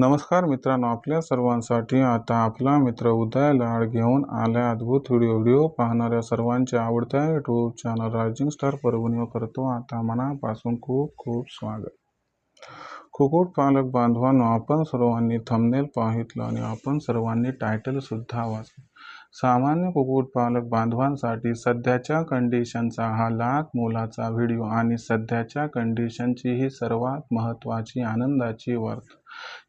नमस्कार मित्रांनो आपल्या सर्वांसाठी आता आपला मित्र उदय लाड घेऊन आल्या अद्भुत व्हिडिओ. व्हिडिओ पाहणाऱ्या सर्वांच्या आवडत्या यूट्यूब चॅनल रायझिंग स्टार परभणीवर करतो आता मनापासून खूप खूप स्वागत. कुकुट पालक बांधवांनो आपण सर्वांनी थंबनेल पाहितलं आणि आपण सर्वांनी टायटलसुद्धा वाचलं. सामान्य कुक्कुटपालक बांधवांसाठी सध्याच्या कंडिशनचा हा लाख मोलाचा व्हिडिओ आणि सध्याच्या कंडिशनची ही सर्वात महत्त्वाची आनंदाची वार्ता.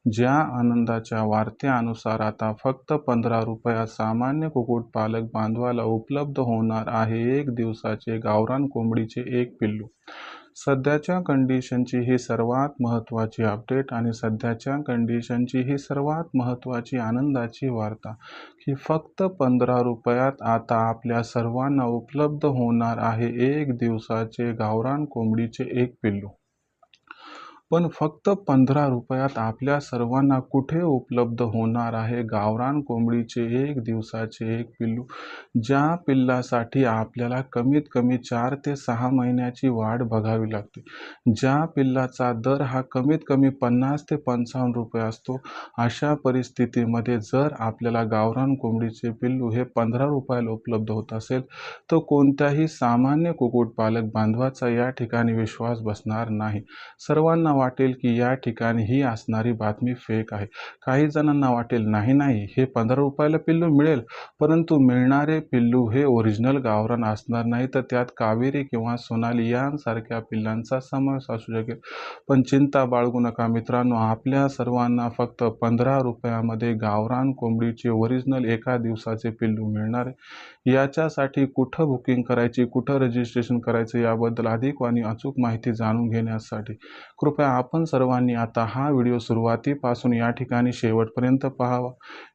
ज्या आनंदाच्या वार्त्यानुसार आता फक्त पंधरा रुपयात सामान्य कुक्कुटपालक बांधवाला उपलब्ध होणार आहे. एक दिवसाचे गावरान कोंबडीचे एक पिल्लू. सध्याच्या कंडिशनची ही सर्वात महत्त्वाची अपडेट आणि सध्याच्या कंडिशनची ही सर्वात महत्त्वाची आनंदाची वार्ता की फक्त पंधरा रुपयात आता आपल्या सर्वांना उपलब्ध होणार आहे. एक दिवसाचे गावरान कोंबडीचे एक पिल्लू. पण फक्त पंधरा रुपयात आपल्या सर्वांना कुठे उपलब्ध होणार आहे? गावरान कोंबडीचे एक दिवसाचे एक पिल्लू ज्या पिल्लासाठी आपल्याला कमीत कमी चार ते सहा महिन्याची वाढ बघावी लागते. ज्या पिल्लाचा दर हा कमीत कमी पन्नास ते पंचावन्न रुपये असतो अशा परिस्थितीमध्ये जर आपल्याला गावरान कोंबडीचे पिल्लू हे पंधरा रुपयाला उपलब्ध होत असेल तर कोणत्याही सामान्य कुक्कुटपालक बांधवाचा या ठिकाणी विश्वास बसणार नाही. सर्वांना वाटेल की या ठिकाणी ही असणारी बातमी फेक आहे. काही जणांना वाटेल नाही नाही हे पंधरा रुपयाला पिल्लू मिळेल. परंतु मिळणारे पिल्लू हे ओरिजिनल गावरान असणार नाही तर त्यात कावेरी किंवा सोनाली यांसारख्या पिल्लांचा समावेश असू शकेल. पण चिंता बाळगू नका मित्रांनो. आपल्या सर्वांना फक्त पंधरा रुपयामध्ये गावरान कोंबडीचे ओरिजिनल एका दिवसाचे पिल्लू मिळणार याच्यासाठी कुठं बुकिंग करायची कुठं रजिस्ट्रेशन करायचं याबद्दल अधिक आणि अचूक माहिती जाणून घेण्यासाठी कृपया आपण सर्वांनी आता हा व्हिडिओ सुरुवातीपासून या ठिकाणी शेवटपर्यंत पाहावा.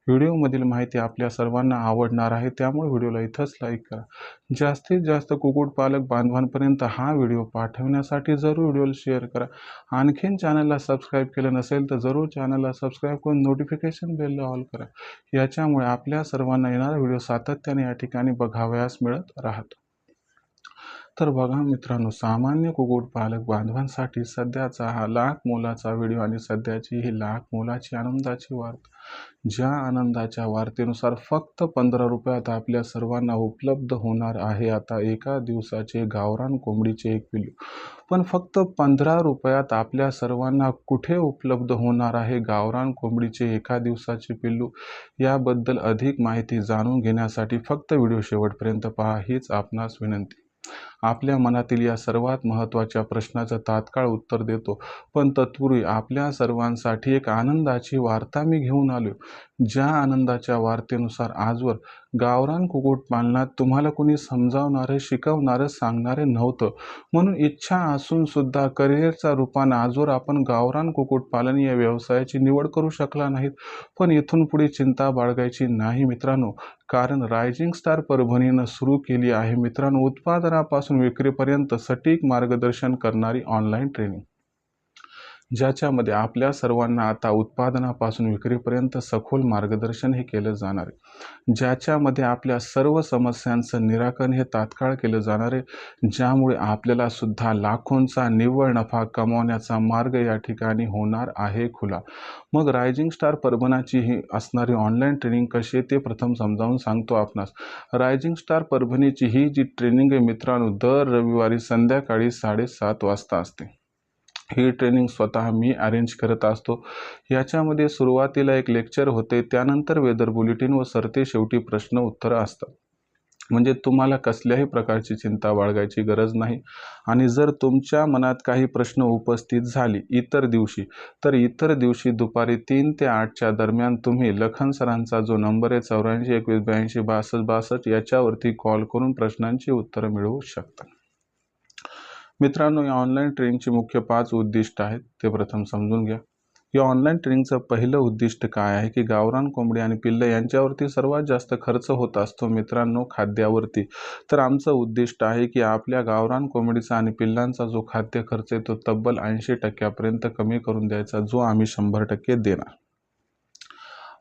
व्हिडिओमधील माहिती आपल्या सर्वांना आवडणार आहे त्यामुळे व्हिडिओला इथंच लाईक करा. जास्तीत जास्त कुक्कुटपालक बांधवांपर्यंत हा व्हिडिओ पाठवण्यासाठी जरूर व्हिडिओला शेअर करा. आणखीन चॅनलला सबस्क्राईब केलं नसेल तर जरूर चॅनलला सबस्क्राईब करून नोटिफिकेशन बेलला ऑल करा. याच्यामुळे आपल्या सर्वांना येणारा व्हिडिओ सातत्याने या ठिकाणी बघावयास मिळत राहतो. तर बघा मित्रांनो सामान्य कुक्कुटपालक बांधवांसाठी सध्याचा हा लाख मोलाचा व्हिडिओ आणि सध्याची ही लाख मोलाची आनंदाची वार्ता. ज्या आनंदाच्या वार्तेनुसार फक्त पंधरा रुपयात आपल्या सर्वांना उपलब्ध होणार आहे आता एका दिवसाचे गावरान कोंबडीचे एक पिल्लू. पण फक्त पंधरा रुपयात आपल्या सर्वांना कुठे उपलब्ध होणार आहे गावरान कोंबडीचे एका दिवसाचे पिल्लू? याबद्दल अधिक माहिती जाणून घेण्यासाठी फक्त व्हिडिओ शेवटपर्यंत पहा हीच आपणास विनंती. आपल्या मनातील या सर्वात महत्त्वाच्या प्रश्नाचं तात्काळ उत्तर देतो. पण तत्पूर्वी आपल्या सर्वांसाठी एक आनंदाची वार्ता मी घेऊन आलो ज्या आनंदाच्या वार्तेनुसार आजवर गावरान कुक्कुटपालनात तुम्हाला कोणी समजावणारं शिकवणारं सांगणारे नव्हतं. म्हणून इच्छा असून सुद्धा करिअरचा रूपानं आजवर आपण गावरान कुक्कुटपालन या व्यवसायाची निवड करू शकला नाहीत. पण इथून पुढे चिंता बाळगायची नाही मित्रांनो. कारण रायझिंग स्टार परभणीनं सुरू केली आहे मित्रांनो. उत्पादनापासून विक्रीपर्यंत सटीक मार्गदर्शन करणारी ऑनलाईन ट्रेनिंग ज्याच्यामध्ये आपल्या सर्वांना आता उत्पादनापासून विक्रीपर्यंत सखोल मार्गदर्शन हे केलं जाणार आहे. ज्याच्यामध्ये आपल्या सर्व समस्यांचं निराकरण हे तात्काळ केलं जाणार आहे. ज्यामुळे आपल्याला सुद्धा लाखोंचा निव्वळ नफा कमवण्याचा मार्ग या ठिकाणी होणार आहे खुला. मग रायझिंग स्टार परभणाची ही असणारी ऑनलाईन ट्रेनिंग कशी आहे ते प्रथम समजावून सांगतो आपणास. रायझिंग स्टार परभणीची ही जी ट्रेनिंग आहे मित्रांनो दर रविवारी संध्याकाळी साडेसात वाजता असते. ही ट्रेनिंग स्वतः मी अरेंज करत असतो. याच्यामध्ये सुरुवातीला एक लेक्चर होते त्यानंतर वेदर बुलेटिन व सरते शेवटी प्रश्न उत्तरं असतात. म्हणजे तुम्हाला कसल्याही प्रकारची चिंता बाळगायची गरज नाही. आणि जर तुमच्या मनात काही प्रश्न उपस्थित झाली इतर दिवशी तर इतर दिवशी दुपारी तीन ते आठच्या दरम्यान तुम्ही लखन सरांचा जो नंबर आहे चौऱ्याऐंशी एकवीस ब्याऐंशी बासष्ट बासष्ट याच्यावरती कॉल करून प्रश्नांची उत्तरं मिळवू शकता. मित्रांनो या ऑनलाईन ट्रेनिंगची मुख्य पाच उद्दिष्ट आहेत. ते प्रथम समजून घ्या. या ऑनलाईन ट्रेनिंगचं पहिलं उद्दिष्ट काय आहे की गावरान कोंबडी आणि पिल्लं यांच्यावरती सर्वात जास्त खर्च होत असतो मित्रांनो खाद्यावरती. तर आमचं उद्दिष्ट आहे की आपल्या गावरान कोंबडीचा आणि पिल्लांचा जो खाद्य खर्च आहे तो तब्बल ऐंशी टक्क्यापर्यंत कमी करून द्यायचा जो आम्ही शंभर टक्के देणार.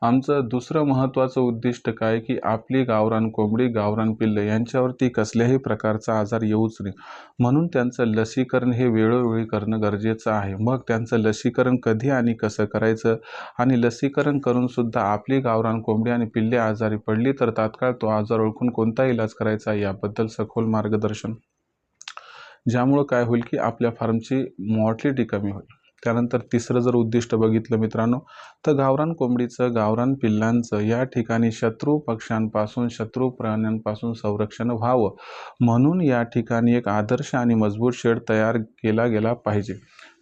आमचं दुसरं महत्त्वाचं उद्दिष्ट काय की आपली गावरान कोंबडी गावरान पिल्ले यांच्यावरती कसल्याही प्रकारचा आजार येऊच नाही. म्हणून त्यांचं लसीकरण हे वेळोवेळी करणं गरजेचं आहे. मग त्यांचं लसीकरण कधी आणि कसं करायचं? आणि लसीकरण करूनसुद्धा आपली गावरान कोंबडी आणि पिल्ले आजारी पडली तर तात्काळ तो आजार ओळखून कोणता इलाज करायचा याबद्दल सखोल मार्गदर्शन. ज्यामुळं काय होईल की आपल्या फार्मची मॉर्टलिटी कमी होईल. त्यानंतर तिसरं जर उद्दिष्ट बघितलं मित्रांनो तर गावरान कोंबडीचं गावरान पिल्लांचं या ठिकाणी शत्रू पक्ष्यांपासून शत्रू प्राण्यांपासून संरक्षण व्हावं म्हणून या ठिकाणी एक आदर्श आणि मजबूत शेड तयार केला गेला पाहिजे.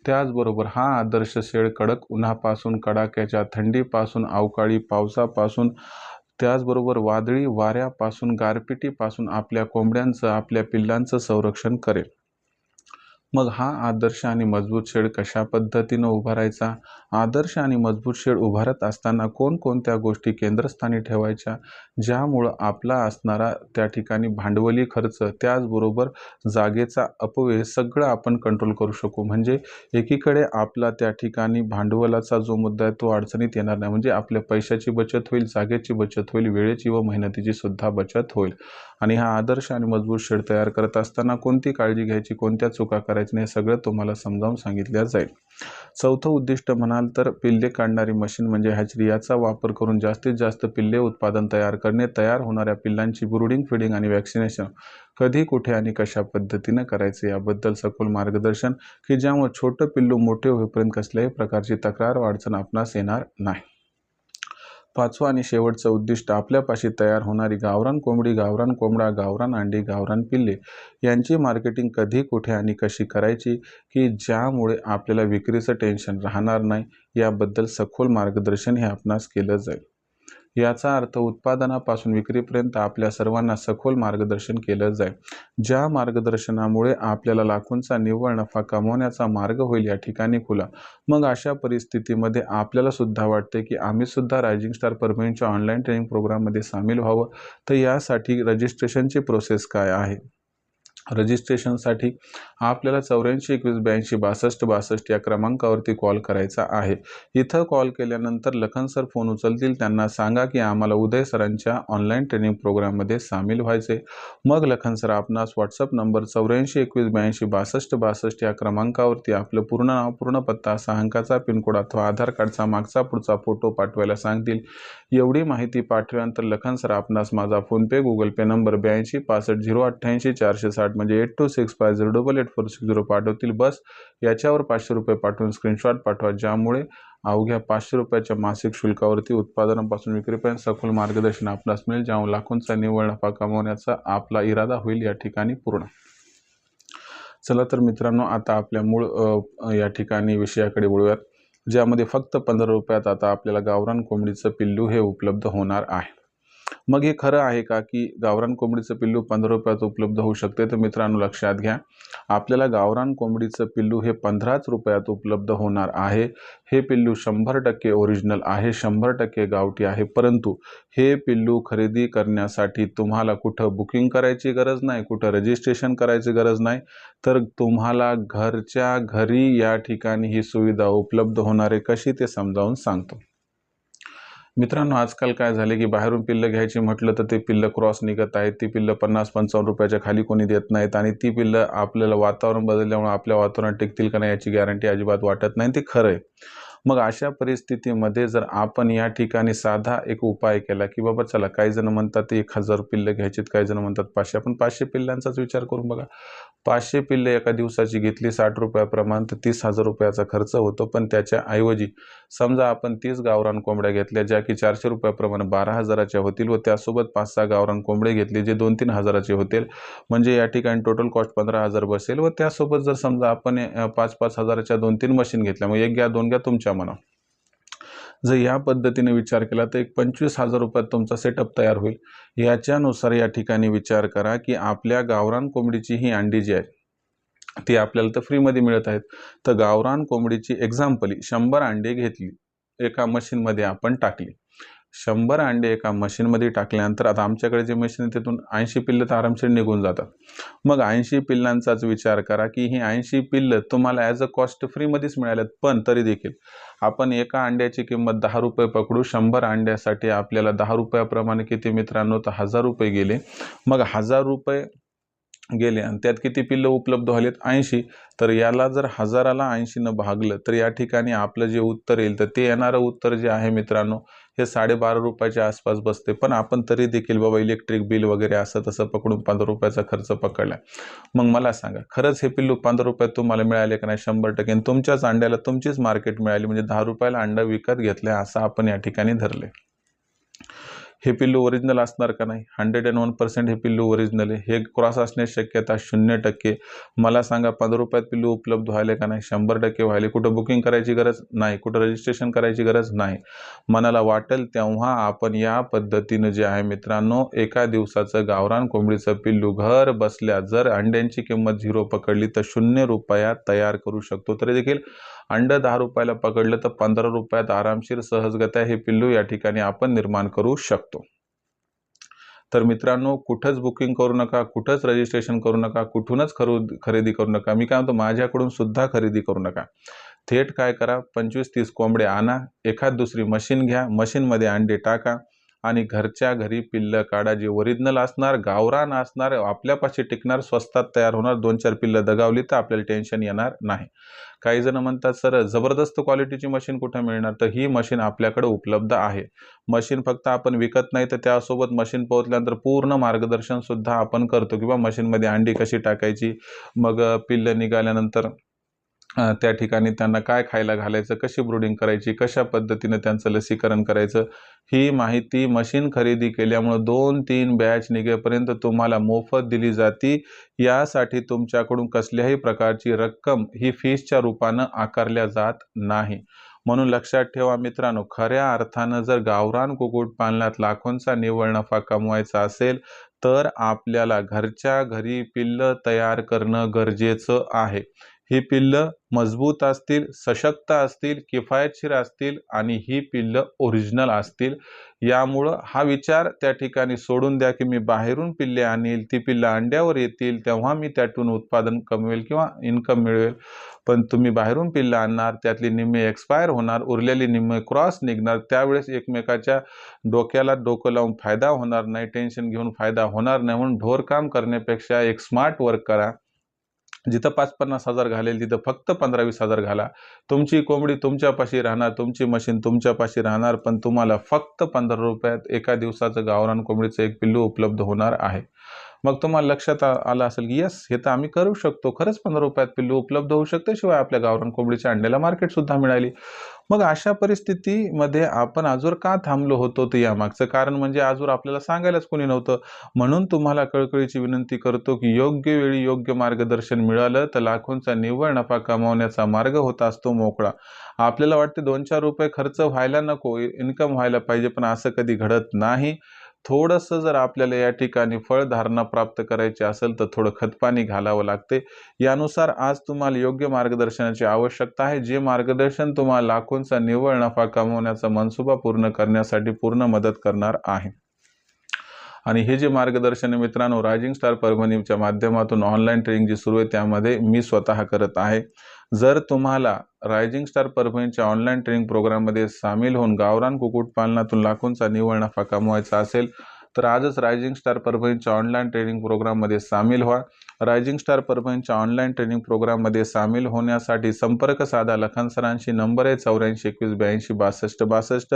त्याचबरोबर हा आदर्श शेड कडक उन्हापासून कडाक्याच्या थंडीपासून अवकाळी पावसापासून त्याचबरोबर वादळी वाऱ्यापासून गारपिटीपासून आपल्या कोंबड्यांचं आपल्या पिल्लांचं संरक्षण करेल. मग हा आदर्श आणि मजबूत शेड कशा पद्धतीनं उभारायचा? आदर्श आणि मजबूत शेड उभारत असताना कोणकोणत्या गोष्टी केंद्रस्थानी ठेवायच्या? ज्यामुळं आपला असणारा त्या ठिकाणी भांडवली खर्च त्याचबरोबर जागेचा अपव्यय सगळं आपण कंट्रोल करू शकू. म्हणजे एकीकडे आपला त्या ठिकाणी भांडवलाचा जो मुद्दा आहे तो अडचणीत येणार नाही. म्हणजे आपल्या पैशाची बचत होईल जागेची बचत होईल वेळेची व मेहनतीची सुद्धा बचत होईल. आणि हा आदर्श आणि मजबूत शेड तयार करत असताना कोणती काळजी घ्यायची कोणत्या चुका करायच्या हे सगळं तुम्हाला समजावून सांगितलं जाईल. चौथं उद्दिष्ट म्हणाल तर पिल्ले काढणारी मशीन म्हणजे हॅचरी. याचा वापर करून जास्तीत जास्त पिल्ले उत्पादन तयार करणे तयार होणाऱ्या पिल्लांची ब्रुडिंग फिडिंग आणि वॅक्सिनेशन कधी कुठे आणि कशा पद्धतीनं करायचे याबद्दल सखोल मार्गदर्शन की ज्यामुळे छोटं पिल्लू मोठे होईपर्यंत कसल्याही प्रकारची तक्रार व अडचण आपणास येणार नाही. पाचवं आणि शेवटचं उद्दिष्ट आपल्यापाशी तयार होणारी गावरान कोंबडी गावरान कोंबडा गावरान अंडी गावरान पिल्ले यांची मार्केटिंग कधी कुठे आणि कशी करायची की ज्यामुळे आपल्याला विक्रीचं टेन्शन राहणार नाही याबद्दल सखोल मार्गदर्शन हे आपणास केलं जाईल. याचा अर्थ उत्पादनापासून विक्रीपर्यंत आपल्या सर्वांना सखोल मार्गदर्शन केलं जाईल. ज्या मार्गदर्शनामुळे आपल्याला लाखोंचा निव्वळ नफा कमवण्याचा मार्ग होईल या ठिकाणी खुला. मग अशा परिस्थितीमध्ये आपल्याला सुद्धा वाटते की आम्ही सुद्धा रायझिंग स्टार परभणीच्या ऑनलाईन ट्रेनिंग प्रोग्राममध्ये सामील व्हावं. तर यासाठी रजिस्ट्रेशनची प्रोसेस काय आहे? रजिस्ट्रेशनसाठी आपल्याला चौऱ्याऐंशी एकवीस ब्याऐंशी बासष्ट बासष्ट या क्रमांकावरती कॉल करायचा आहे. इथं कॉल केल्यानंतर लखन सर फोन उचलतील. त्यांना सांगा की आम्हाला उदय सरांच्या ऑनलाईन ट्रेनिंग प्रोग्राममध्ये सामील व्हायचे मग लखन सर आपणास व्हॉट्सअप नंबर चौऱ्याऐंशी एकवीस ब्याऐंशी बासष्ट बासष्ट या क्रमांकावरती आपलं पूर्ण नाव पूर्ण पत्ता सहा अंकाचा पिनकोड अथवा आधार कार्डचा मागचा पुढचा फोटो पाठवायला सांगतील. एवढी माहिती पाठवल्यानंतर लखन सर आपणास माझा फोनपे गुगल पे नंबर ब्याऐंशी पासष्ट झिरो अठ्ठ्याऐंशी चारशे साठ म्हणजे eight two six five zero double eight four six zero पाठवतील बस. याच्यावर पाचशे रुपये पाठवून स्क्रीनशॉट पाठवा ज्यामुळे अवघ्या पाचशे रुपयाच्या मासिक शुल्कावरती उत्पादनापासून विक्रीपर्यंत सखोल मार्गदर्शन आपणास मिळेल ज्यामुळे लाखोंचा निव्वळ नफा कमवण्याचा आपला इरादा होईल या ठिकाणी पूर्ण. चला तर मित्रांनो आता आपल्या मूळ या ठिकाणी विषयाकडे वळूयात ज्यामध्ये फक्त पंधरा रुपयात आता आपल्याला गावरान कोंबडीचं पिल्लू हे उपलब्ध होणार आहे. मग हे खरं आहे का की गावरान कोंबडीचं पिल्लू पंधरा रुपयात उपलब्ध होऊ शकते? तर मित्रांनो लक्षात घ्या. आपल्याला गावरान कोंबडीचं पिल्लू हे पंधराच रुपयात उपलब्ध होणार आहे. हे पिल्लू शंभर टक्के ओरिजिनल आहे शंभर टक्के गावठी आहे. परंतु हे पिल्लू खरेदी करण्यासाठी तुम्हाला कुठं बुकिंग करायची गरज नाही कुठं रजिस्ट्रेशन करायची गरज नाही तर तुम्हाला घरच्या घरी या ठिकाणी ही सुविधा उपलब्ध होणार आहे कशी ते समजावून सांगतो. मित्रांनो आजकाल काय झाले की बाहेरून पिल्लं घ्यायची म्हटलं तर ते पिल्लं क्रॉस निघत आहेत. ती पिल्लं पन्नास पंचावन्न रुपयाच्या खाली कोणी देत नाहीत आणि ती पिल्लं आपल्याला वातावरण बदलल्यामुळे आपल्या वातावरणात टिकतील का नाही याची गॅरंटी अजिबात वाटत नाही. ते खरं आहे. मग अशा परिस्थितीमध्ये जर आपण या ठिकाणी साधा एक उपाय केला की बाबा चला काही जण म्हणतात एक हजार पिल्लं घ्यायचीत काही जण म्हणतात पाचशे. आपण पाचशे पिल्लांचाच विचार करून बघा. पाचशे पिल्ले एका दिवसाची घेतली साठ रुपयाप्रमाणे तर तीस हजार रुपयाचा खर्च होतो. पण त्याच्या ऐवजी समजा आपण तीस गावरान कोंबड्या घेतल्या ज्या की चारशे रुपयाप्रमाणे बारा हजाराच्या होतील व त्यासोबत पाच सहा गावरान कोंबडे घेतले जे दोन तीन हजाराचे होतील. म्हणजे या ठिकाणी टोटल कॉस्ट पंधरा हजार बसेल व त्यासोबत जर समजा आपण पाच पाच हजाराच्या दोन तीन मशीन घेतल्या मग एक घ्या दोन घ्या तुमच्या मना जर या पद्धतीने विचार केला तर एक पंचवीस हजार रुपयात तुमचा सेटअप तयार होईल. याच्यानुसार या ठिकाणी विचार करा की आपल्या गावरान कोंबडीची ही अंडी जी आहे ती आपल्याला तर फ्रीमध्ये मिळत आहेत. तर गावरान कोंबडीची एक्झाम्पली शंभर अंडी घेतली एका मशीनमध्ये आपण टाकली. शंभर अंडे एका मशीनमध्ये टाकल्यानंतर आता आमच्याकडे जे मशीन आहे तिथून ऐंशी पिल्लं तर आरामशीर निघून जातात. मग ऐंशी पिल्लांचाच विचार करा की ही ऐंशी पिल्लं तुम्हाला ॲज अ कॉस्ट फ्रीमध्येच मिळाल्यात पण तरी देखील. आपण एका अंड्याची किंमत दहा रुपये पकडू शंभर अंड्यासाठी आपल्याला दहा रुपयाप्रमाणे किती मित्रांनो? तर हजार रुपये गेले. मग हजार रुपये गेले आणि त्यात किती पिल्लं उपलब्ध झालेत ऐंशी. तर याला जर हजाराला ऐंशीनं भागलं तर या ठिकाणी आपलं जे उत्तर येईल तर ते येणारं उत्तर जे आहे मित्रांनो हे साडेबारा रुपयाच्या आसपास बसते. पण आपण तरी देखील बाबा इलेक्ट्रिक बिल वगैरे असं तसं पकडून पंधरा रुपयाचा खर्च पकडला. मग मला सांगा खरंच हे पिल्लू पंधरा रुपयात तुम्हाला मिळाले का नाही? शंभर टक्के. तुमच्याच अंड्याला तुमचीच मार्केट मिळाली. म्हणजे दहा रुपयाला अंडा विकत घेतलं असं आपण या ठिकाणी धरले हे पिल्लू ओरिजिनल असणार का नाही? हंड्रेड अँड वन पर्सेंट हे पिल्लू ओरिजिनल आहे. हे क्रॉस असण्याची शक्यता शून्य टक्के. मला सांगा पंधरा रुपयात पिल्लू उपलब्ध व्हायले का नाही? शंभर टक्के व्हायले. कुठं बुकिंग करायची गरज नाही. कुठं रजिस्ट्रेशन करायची गरज नाही. मनाला वाटेल तेव्हा आपण या पद्धतीनं जे आहे मित्रांनो एका दिवसाचं गावरान कोंबडीचं पिल्लू घर बसल्या जर अंड्यांची किंमत झिरो पकडली तर शून्य रुपयात तयार करू शकतो. तरी देखील अंड दहा रुपयाला पकडलं तर पंधरा रुपयात आरामशीर सहजगत्या हे पिल्लू या ठिकाणी आपण निर्माण करू शकतो. तर मित्रांनो कुठंच बुकिंग करू नका कुठंच रजिस्ट्रेशन करू नका कुठूनच खरू खरेदी करू नका. मी काय म्हणतो माझ्याकडून सुद्धा खरेदी करू नका. थेट काय करा पंचवीस तीस कोंबडे आणा एखाद दुसरी मशीन घ्या मशीनमध्ये अंडे टाका आणि घरच्या घरी पिल्लं काढा. जे ओरिजिनल असणार गावरान असणार आपल्यापाशी टिकणार स्वस्तात तयार होणार दोन चार पिल्लं दगावली तर आपल्याला टेन्शन येणार नाही. काही जण म्हणतात सर जबरदस्त क्वालिटीची मशीन कुठं मिळणार? तर ही मशीन आपल्याकडे उपलब्ध आहे. मशीन फक्त आपण विकत नाही तर त्यासोबत मशीन पोहोचल्यानंतर पूर्ण मार्गदर्शन सुद्धा आपण करतो. किंवा मशीनमध्ये अंडी कशी टाकायची? मग पिल्लं निघाल्यानंतर त्या ठिकाणी त्यांना काय खायला घालायचं कशी ब्रुडिंग करायची कशा पद्धतीनं त्यांचं लसीकरण करायचं ही माहिती मशीन खरेदी केल्यामुळं दोन तीन बॅच निघेपर्यंत तुम्हाला मोफत दिली जाती. यासाठी तुमच्याकडून कसल्याही प्रकारची रक्कम ही फीसच्या रूपानं आकारल्या जात नाही. म्हणून लक्षात ठेवा मित्रांनो खऱ्या अर्थानं जर गावरान कुक्कुटपालनात लाखोंचा निव्वळ नफा कमवायचा असेल तर आपल्याला घरच्या घरी पिल्लं तयार करणं गरजेचं आहे. ही पिल्लं मजबूत असतील सशक्त असतील किफायतशीर असतील आणि ही पिल्लं ओरिजिनल असतील. यामुळं हा विचार त्या ठिकाणी सोडून द्या की मी बाहेरून पिल्ले आणील ती पिल्लं अंड्यावर येतील तेव्हा मी त्यातून उत्पादन कमवेल किंवा इन्कम मिळवेल. पण तुम्ही बाहेरून पिल्लं आणणार त्यातली निम्मे एक्सपायर होणार उरलेली निम्मे क्रॉस निघणार त्यावेळेस एकमेकाच्या डोक्याला डोकं लावून फायदा होणार नाही टेन्शन घेऊन फायदा होणार नाही म्हणून ढोरकाम करण्यापेक्षा एक स्मार्ट वर्क करा. जिथं पाच पन्नास हजार घालेल तिथं फक्त पंधरा वीस हजार घाला. तुमची कोंबडी तुमच्यापाशी राहणार तुमची मशीन तुमच्यापाशी राहणार पण तुम्हाला फक्त पंधरा रुपयात एका दिवसाचं गावरान कोंबडीचं एक पिल्लू उपलब्ध होणार आहे. मग तुम्हाला लक्षात आलं असेल की यस हे तर आम्ही करू शकतो. खरंच पंधरा रुपयात पिल्लू उपलब्ध होऊ शकते शिवाय आपल्या गावरान कोंबडीच्या अंड्याला मार्केटसुद्धा मिळाली. मग अशा परिस्थितीमध्ये आपण आजवर का थांबलो होतो तर यामागचं कारण म्हणजे आजवर आपल्याला सांगायलाच कोणी नव्हतं. म्हणून तुम्हाला कळकळीची विनंती करतो की योग्य वेळी योग्य मार्गदर्शन मिळालं तर लाखोंचा निव्वळ नफा कमावण्याचा मार्ग होता असतो मोकळा. आपल्याला वाटते दोन चार रुपये खर्च व्हायला नको इन्कम व्हायला पाहिजे पण असं कधी घडत नाही. थोडंसं जर आपल्याला या ठिकाणी फळधारणा प्राप्त करायची असेल तर थोडं खतपाणी घालावं लागते. यानुसार आज तुम्हाला योग्य मार्गदर्शनाची आवश्यकता आहे. जे मार्गदर्शन तुम्हाला लाखोंचा निव्वळ नफा कमवण्याचा मनसुबा पूर्ण करण्यासाठी पूर्ण मदत करणार आहे. आणि हे जे मार्गदर्शन मित्रांनो रायझिंग स्टार परभणीच्या माध्यमातून ऑनलाईन ट्रेनिंग जी सुरू आहे त्यामध्ये मी स्वतः करत आहे. जर तुम्हाला रायझिंग स्टार परभणीच्या ऑनलाईन ट्रेनिंग प्रोग्राममध्ये सामील होऊन गावरान कुक्कुटपालनातून लाखोंचा निव्वळ नफा कमवायचा असेल तर आजच रायझिंग स्टार परभणीच्या ऑनलाईन ट्रेनिंग प्रोग्राममध्ये सामील व्हा. रायझिंग स्टार परभणीच्या ऑनलाईन ट्रेनिंग प्रोग्राममध्ये सामील होण्यासाठी संपर्क साधा. लखन सरांशी नंबर आहे चौऱ्याऐंशी एकवीस ब्याऐंशी बासष्ट बासष्ट.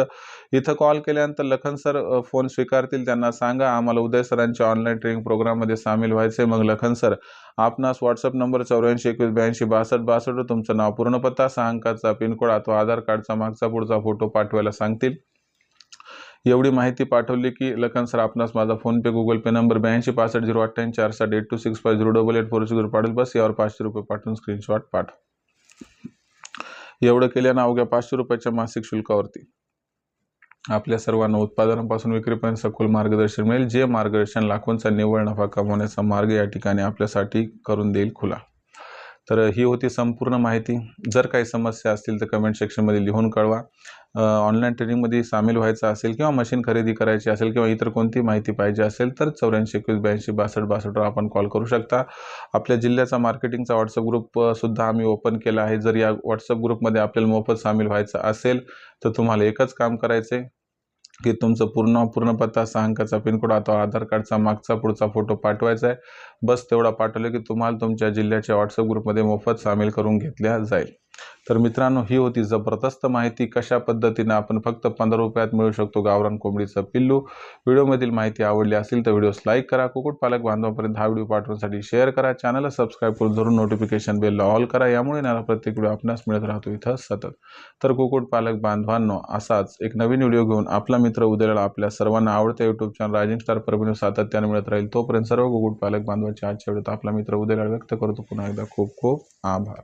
इथं कॉल केल्यानंतर लखन सर फोन स्वीकारतील. त्यांना सांगा आम्हाला उदय सरांच्या ऑनलाईन ट्रेनिंग प्रोग्राममध्ये सामील व्हायचे मग लखन सर आपणास व्हॉट्सअप नंबर चौऱ्याऐंशी एकवीस ब्याऐंशी बासष्ट बासष्ट तुमचं नाव पूर्ण पत्ता सहा अंकाचा पिनकोड अथवा आधार कार्डचा मागचा पुढचा फोटो पाठवायला सांगतील. एवढी माहिती पाठवली की लखन सर आपणास माझा फोनपे गुगल पे नंबर ब्याऐंशी पासष्ट झिरो अठ्ठ्याऐंशी चार साठ eight two six five zero double eight four zero पाठवल बस. यावर पाचशे रुपये पाठवून स्क्रीनशॉट पाठव. एवढं केल्यानं अवघ्या पाचशे रुपयाच्या मासिक शुल्कावरती आपल्या सर्वांना उत्पादनापासून विक्रीपर्यंत सखोल मार्गदर्शन मिळेल. जे मार्गदर्शन लाखोंचा निव्वळ नफा कमवण्याचा मार्ग या ठिकाणी आपल्यासाठी करून देईल खुला. तर ही होती संपूर्ण माहिती. जर काही समस्या असतील तर कमेंट सेक्शनमध्ये लिहून कळवा. ऑनलाईन ट्रेनिंगमध्ये सामील व्हायचं असेल किंवा मशीन खरेदी करायची असेल किंवा इतर कोणती माहिती पाहिजे असेल तर चौऱ्याऐंशी एकवीस ब्याऐंशी बासष्ट बासष्टवर आपण कॉल करू शकता. आपल्या जिल्ह्याचा मार्केटिंगचा व्हॉट्सअप ग्रुपसुद्धा आम्ही ओपन केला आहे. जर या व्हॉट्सअप ग्रुपमध्ये आपल्याला मोफत सामील व्हायचं असेल तर तुम्हाला एकच काम करायचं आहे की तुमचं पूर्ण पूर्ण पत्ता सहा अंकाचा पिनकोड अथवा आधार कार्डचा मागचा पुढचा फोटो पाठवायचा आहे. बस तेवढा पाठवलं की तुम्हाला तुमच्या जिल्ह्याच्या व्हॉट्सअप ग्रुपमध्ये मोफत सामील करून घेतल्या जाईल. तर मित्रांनो ही होती जबरदस्त माहिती. कशा पद्धतीनं आपण फक्त पंधरा रुपयात मिळू शकतो? गावरान कोंबडीचं पिल्लू. व्हिडिओमधील माहिती आवडली असेल तर व्हिडिओस लाईक करा. कुक्कुटपालक बांधवापर्यंत हा व्हिडिओ पाठवण्यासाठी शेअर करा. चॅनलला सबस्क्राईब करून धरून नोटिफिकेशन बेलला ऑल करा. यामुळे येणारा प्रत्येक व्हिडिओ आपणास मिळत राहतो इथं सतत. तर कुक्कुटपालक बांधवांनो असाच एक नवीन व्हिडिओ घेऊन आपला मित्र उद्याला आपल्या सर्वांना आवडत्या YouTube channel rising star Parbhani सातत्याने मिळत राहील. तोपर्यंत सर्व कुक्कुटपालक बांधवांच्या आजच्या व्हिडिओत आपला मित्र उद्याला व्यक्त करतो. पुन्हा एकदा खूप खूप आभार.